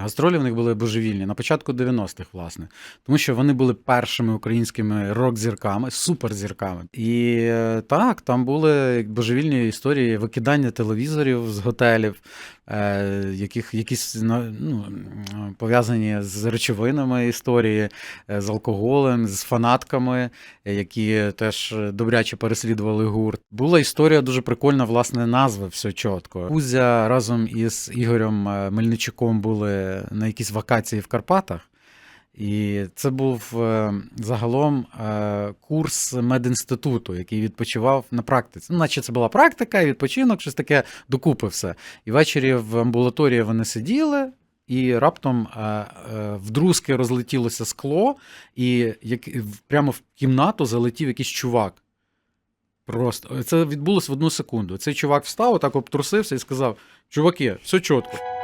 Гастролі в них були божевільні на початку 90-х, власне, тому що вони були першими українськими рок-зірками, суперзірками. І е, так, там були божевільні історії викидання телевізорів з готелів, е, яких якісь ну, пов'язані з речовинами історії, е, з алкоголем, з фанатками, які теж добряче переслідували гурт. Була історія дуже прикольна, власне, назви все чітко. Кузя разом із Ігорем Мельничуком були на якісь вакації в Карпатах. І це був е, загалом е, курс медінституту, який відпочивав на практиці. Ну, наче це була практика і відпочинок, щось таке докупи все. І ввечері в амбулаторії вони сиділи, і раптом е, вдрузки розлетілося скло, і прямо в кімнату залетів якийсь чувак. Просто це відбулося в одну секунду. Цей чувак встав, отак обтрусився і сказав: Чуваки, все чітко.